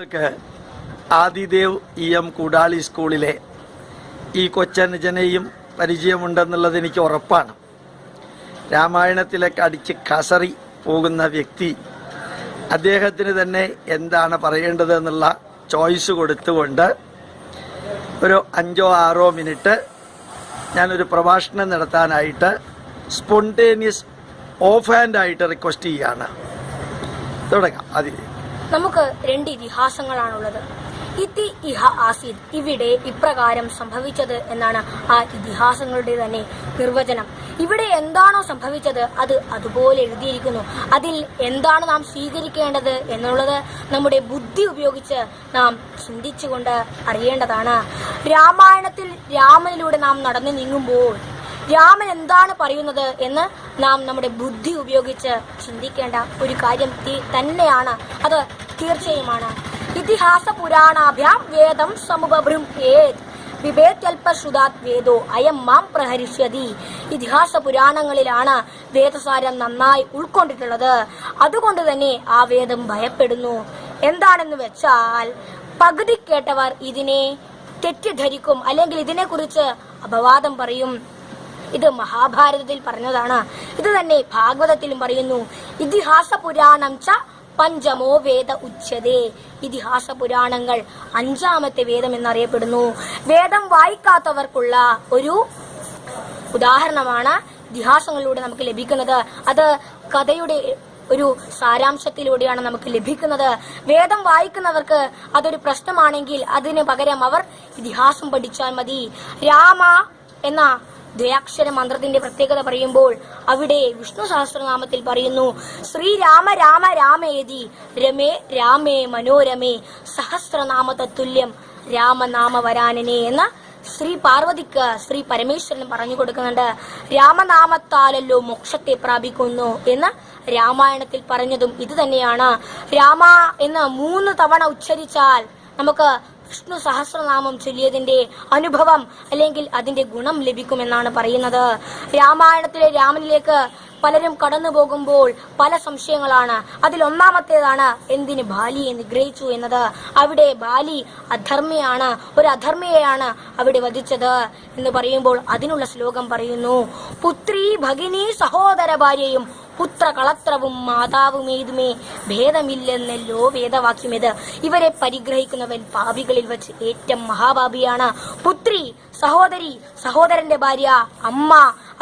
നിങ്ങൾക്ക് Adidev E M Koodali സ്കൂളിലെ ഈ കൊച്ചനുജനെയും പരിചയമുണ്ടെന്നുള്ളത് എനിക്ക് ഉറപ്പാണ്. രാമായണത്തിലേക്ക് അടിച്ച് കസറി പോകുന്ന വ്യക്തി അദ്ദേഹത്തിന് തന്നെ എന്താണ് പറയേണ്ടത് എന്നുള്ള ചോയ്സ് കൊടുത്തുകൊണ്ട് ഒരു അഞ്ചോ ആറോ മിനിറ്റ് ഞാനൊരു പ്രഭാഷണം നടത്താനായിട്ട് സ്പോണ്ടേനിയസ് ഓഫ് ഹാൻഡായിട്ട് റിക്വസ്റ്റ് ചെയ്യാണ്. തുടങ്ങാം. ആദ്യം നമുക്ക് രണ്ട് ഇതിഹാസങ്ങളാണുള്ളത്. ഇതി ഇഹ ആസീദ് ഇവിടെ ഇപ്രകാരം സംഭവിച്ചത് എന്നാണ് ആ ഇതിഹാസങ്ങളുടെ തന്നെ നിർവചനം. ഇവിടെ എന്താണോ സംഭവിച്ചത് അത് അതുപോലെ എഴുതിയിരിക്കുന്നു. അതിൽ എന്താണ് നാം സ്വീകരിക്കേണ്ടത് എന്നുള്ളത് നമ്മുടെ ബുദ്ധി ഉപയോഗിച്ച് നാം ചിന്തിച്ചുകൊണ്ട് അറിയേണ്ടതാണ്. രാമായണത്തിൽ രാമനിലൂടെ നാം നടന്നു നീങ്ങുമ്പോൾ രാമൻ എന്താണ് പറയുന്നത് എന്ന് നാം നമ്മുടെ ബുദ്ധി ഉപയോഗിച്ച് ചിന്തിക്കേണ്ട ഒരു കാര്യം തന്നെയാണ്. അത് തീർച്ചയുമാണ്. ഇതിഹാസ പുരാണാഭ്യാം വേദം സമുപഭൃം വിഭേത്യൽപശ്രുതാത് വേദോ അയം മാം പ്രഹരിഷ്യതി. ഇതിഹാസ പുരാണങ്ങളിലാണ് വേദസാരം നന്നായി ഉൾക്കൊണ്ടിട്ടുള്ളത്. അതുകൊണ്ട് തന്നെ ആ വേദം ഭയപ്പെടുന്നു. എന്താണെന്ന് വെച്ചാൽ പകുതി കേട്ടവർ ഇതിനെ തെറ്റിദ്ധരിക്കും അല്ലെങ്കിൽ ഇതിനെക്കുറിച്ച് അപവാദം പറയും. ഇത് മഹാഭാരതത്തിൽ പറഞ്ഞതാണ്. ഇത് തന്നെ ഭാഗവതത്തിലും പറയുന്നു. ഇതിഹാസ പുരാണം ച പഞ്ചമോ വേദ ഉച്ചതേ. ഇതിഹാസ പുരാണങ്ങൾ അഞ്ചാമത്തെ വേദം എന്നറിയപ്പെടുന്നു. വേദം വായിക്കാത്തവർക്കുള്ള ഒരു ഉദാഹരണമാണ് ഇതിഹാസങ്ങളിലൂടെ നമുക്ക് ലഭിക്കുന്നത്. അത് കഥയുടെ ഒരു സാരാംശത്തിലൂടെയാണ് നമുക്ക് ലഭിക്കുന്നത്. വേദം വായിക്കുന്നവർക്ക് അതൊരു പ്രശ്നമാണെങ്കിൽ അതിന് പകരം അവർ ഇതിഹാസം പഠിച്ചാൽ മതി. രാമ എന്ന ദ്വയാക്ഷര മന്ത്രത്തിന്റെ പ്രത്യേകത പറയുമ്പോൾ അവിടെ വിഷ്ണു സഹസ്രനാമത്തിൽ പറയുന്നു ശ്രീരാമ രാമ രാമേതി രമേ രാമേ മനോരമേ സഹസ്രനാമ തത്തുല്യം രാമനാമ വരാനനെ എന്ന ശ്രീ പാർവതിക്ക് ശ്രീ പരമേശ്വരൻ പറഞ്ഞു കൊടുക്കുന്നുണ്ട്. രാമനാമത്താലല്ലോ മോക്ഷത്തെ പ്രാപിക്കുന്നു എന്ന് രാമായണത്തിൽ പറഞ്ഞതും ഇത് തന്നെയാണ് രാമ എന്ന് മൂന്ന് തവണ ഉച്ചരിച്ചാൽ നമുക്ക് വിഷ്ണു സഹസ്രനാമം ചൊല്ലിയതിന്റെ അനുഭവം അല്ലെങ്കിൽ അതിന്റെ ഗുണം ലഭിക്കുമെന്നാണ് പറയുന്നത്. രാമായണത്തിലെ രാമനിലേക്ക് പലരും കടന്നു പോകുമ്പോൾ പല സംശയങ്ങളാണ്. അതിൽ ഒന്നാമത്തേതാണ് എന്തിന് ബാലിയെ നിഗ്രഹിച്ചു എന്നത്. അവിടെ ബാലി അധർമ്മിയാണ് ഒരു അധർമ്മിയെയാണ് അവിടെ വധിച്ചത് എന്ന് പറയുമ്പോൾ അതിനുള്ള ശ്ലോകം പറയുന്നു. പുത്രി ഭഗിനി സഹോദര ഭാര്യയും പുത്ര കളത്രവും മാതാവും ഏതുമേ ഭേദമില്ലെന്നല്ലോ വേദവാക്യമേത് ഇവരെ പരിഗ്രഹിക്കുന്നവൻ പാപികളിൽ വച്ച് ഏറ്റവും മഹാപാപിയാണ്. പുത്രി സഹോദരി സഹോദരന്റെ ഭാര്യ അമ്മ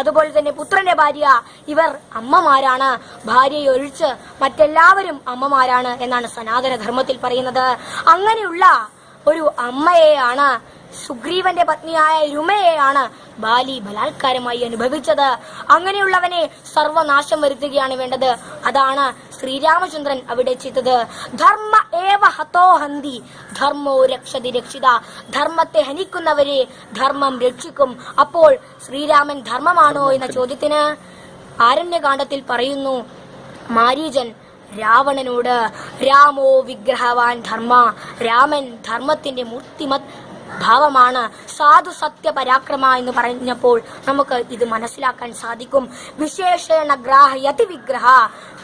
അതുപോലെ തന്നെ പുത്രന്റെ ഭാര്യ ഇവർ അമ്മമാരാണ്. ഭാര്യയെ ഒഴിച്ച് മറ്റെല്ലാവരും അമ്മമാരാണ് എന്നാണ് സനാതന ധർമ്മത്തിൽ പറയുന്നത്. അങ്ങനെയുള്ള ഒരു അമ്മയെയാണ് സുഗ്രീവന്റെ പത്നിയായ രുമയെയാണ് ബാലി ബലാത്കാരമായി അനുഭവിച്ചത്. അങ്ങനെയുള്ളവനെ സർവനാശം വരുത്തുകയാണ് വേണ്ടത്. അതാണ് ശ്രീരാമചന്ദ്രൻ അവിടെ ചെയ്തത്. ധർമ്മ ഏവ ഹതോ ഹന്തി. ധർമ്മോ രക്ഷതി രക്ഷിത. ധർമ്മത്തെ ഹനിക്കുന്നവരെ ധർമ്മം രക്ഷിക്കും. അപ്പോൾ ശ്രീരാമൻ ധർമ്മമാണോ എന്ന ചോദ്യത്തിന് ആരണ്യകാന്ഡത്തിൽ പറയുന്നു മാരീജൻ രാവണനോട് രാമോ വിഗ്രഹവാൻ ധർമ്മ. രാമൻ ധർമ്മത്തിന്റെ മൂർത്തിമത് ഭാവമാണ് സാധു സത്യ പരാക്രമ എന്ന് പറഞ്ഞപ്പോൾ നമുക്ക് ഇത് മനസ്സിലാക്കാൻ സാധിക്കും. വിശേഷേണ ഗ്രാഹയതി വിഗ്രഹ.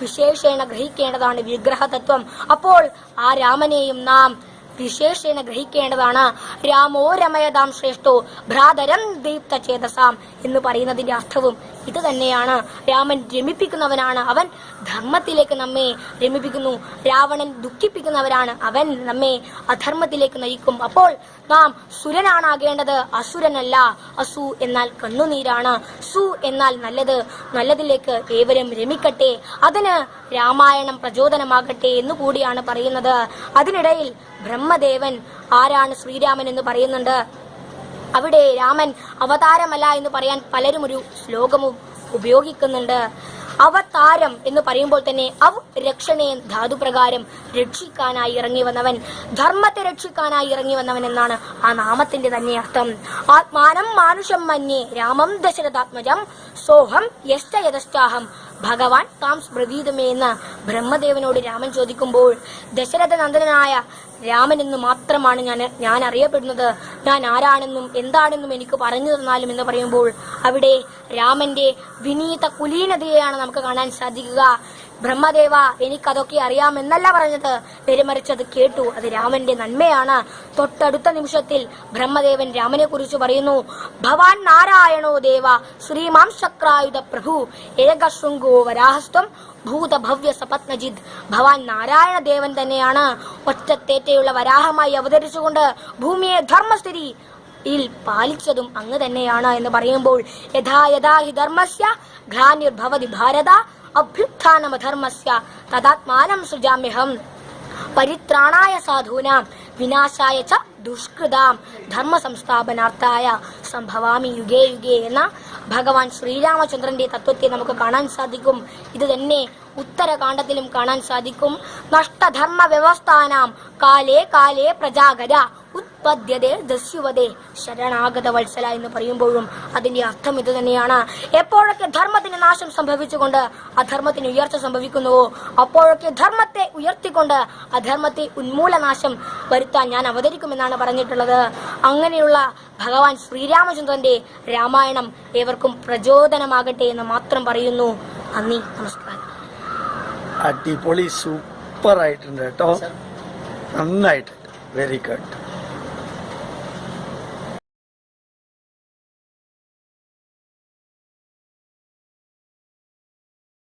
വിശേഷേണ ഗ്രഹിക്കേണ്ടതാണ് വിഗ്രഹ തത്വം അപ്പോൾ ആ രാമനെയും നാം വിശേഷേണ ഗ്രഹിക്കേണ്ടതാണ്. രാമോ രമയതാം ശ്രേഷ്ഠോ ഭ്രാതരം ദീപ്ത ചേതസാം എന്ന് പറയുന്നതിന്റെ അർത്ഥവും ഇത് തന്നെയാണ് രാമൻ രമിപ്പിക്കുന്നവനാണ് അവൻ. ധർമ്മത്തിലേക്ക് നമ്മെ രമിപ്പിക്കുന്നു. രാവണൻ ദുഃഖിപ്പിക്കുന്നവരാണ് അവൻ നമ്മെ അധർമ്മത്തിലേക്ക് നയിക്കും. അപ്പോൾ നാം സുരനാണാകേണ്ടത്. അസുരനല്ല. അസു എന്നാൽ കണ്ണുനീരാണ്. സു എന്നാൽ നല്ലത്. നല്ലതിലേക്ക് ഏവരും രമിക്കട്ടെ. അതിന് രാമായണം പ്രചോദനമാകട്ടെ എന്ന് കൂടിയാണ് പറയുന്നത്. അതിനിടയിൽ ബ്രഹ്മദേവൻ ആരാണ് ശ്രീരാമൻ എന്ന് പറയുന്നുണ്ട്. അവിടെ രാമൻ അവതാരമല്ല എന്ന് പറയാൻ പലരും ഒരു ശ്ലോകവും ഉപയോഗിക്കുന്നുണ്ട്. അവതാരം എന്ന് പറയുമ്പോൾ തന്നെ അവ രക്ഷണേ ധാതുപ്രകാരം രക്ഷിക്കാനായി ഇറങ്ങി വന്നവൻ ധർമ്മത്തെ രക്ഷിക്കാനായി ഇറങ്ങി വന്നവൻ എന്നാണ് ആ നാമത്തിന്റെ തന്നെ അർത്ഥം. ആത്മാനം മാനുഷം മന്യേ രാമം ദശരഥാത്മജം സോഹം യശ്ച യതശ്ചാഹം ഭഗവാൻ താം സ്മൃതീതമേ എന്ന് ബ്രഹ്മദേവനോട് രാമൻ ചോദിക്കുമ്പോൾ ദശരഥ നന്ദനായ രാമൻ എന്ന് മാത്രമാണ് ഞാൻ ഞാൻ അറിയപ്പെടുന്നത്. ഞാൻ ആരാണെന്നും എന്താണെന്നും എനിക്ക് പറഞ്ഞു തന്നാലും എന്ന് പറയുമ്പോൾ അവിടെ രാമന്റെ വിനീത കുലീനതയെയാണ് നമുക്ക് കാണാൻ സാധിക്കുക. ബ്രഹ്മദേവ എനിക്കതൊക്കെ അറിയാമെന്നല്ല പറഞ്ഞത്. പെരുമറിച്ചത് കേട്ടു. അത് രാമന്റെ നന്മയാണ്. തൊട്ടടുത്ത നിമിഷത്തിൽ ബ്രഹ്മദേവൻ രാമനെ കുറിച്ച് പറയുന്നു ഭവാൻ നാരായണോ ദേവ ശ്രീമാം ശക്രായുധ പ്രഭു ഏകശൃംഗോ വരാഹസ്ത്വം ഭൂതഭവ്യ സപത്നജിത്. ഭവാൻ നാരായണ ദേവൻ തന്നെയാണ് ഒറ്റത്തേറ്റയുള്ള വരാഹമായി അവതരിച്ചുകൊണ്ട് ഭൂമിയെ ധർമ്മസ്ഥിതി പാലിച്ചതും അങ്ങ് തന്നെയാണ്. എന്ന് പറയുമ്പോൾ യഥാ യഥാ ഹി ധർമ്മസ്യ ഭാരത അഭ്യുത്ഥാനമധർമ്മസ്യ തദാത്മാനം സൃജാമ്യഹം. പരിത്രാണായ സാധൂനാം വിനാശായ ച ദുഷ്കൃതാം ധർമ്മ സംസ്ഥാപനാർത്ഥായ സംഭവാമി യുഗേ യുഗേ എന്ന ഭഗവാൻ ശ്രീരാമചന്ദ്രന്റെ തത്വത്തെ നമുക്ക് കാണാൻ സാധിക്കും. ഇത് തന്നെ ഉത്തരകാണ്ഡത്തിലും കാണാൻ സാധിക്കും. നഷ്ടധർമ്മ വ്യവസ്ഥാനാം കാലേ കാലേ പ്രജാഗത ഉത്പദ്യതേ ദസ്യുവതേ ശരണാഗത വത്സല എന്ന് പറയുമ്പോഴും അതിന്റെ അർത്ഥം ഇത് തന്നെയാണ്. എപ്പോഴൊക്കെ ധർമ്മത്തിന് നാശം സംഭവിച്ചുകൊണ്ട് അധർമ്മത്തിന് ഉയർച്ച സംഭവിക്കുന്നുവോ അപ്പോഴൊക്കെ ധർമ്മത്തെ ഉയർത്തിക്കൊണ്ട് അധർമ്മത്തെ ഉന്മൂലനാശം വരുത്താൻ ഞാൻ അവതരിക്കുമെന്നാണ് പറഞ്ഞിട്ടുള്ളത്. അങ്ങനെയുള്ള ഭഗവാൻ ശ്രീരാമചന്ദ്രന്റെ രാമായണം ഏവർക്കും പ്രചോദനമാകട്ടെ എന്ന് മാത്രം പറയുന്നു. നന്ദി നമസ്കാരം. അടിപൊളി സൂപ്പർ ആയിട്ടുണ്ട് കേട്ടോ നന്നായിട്ട് വെരി ഗുഡ്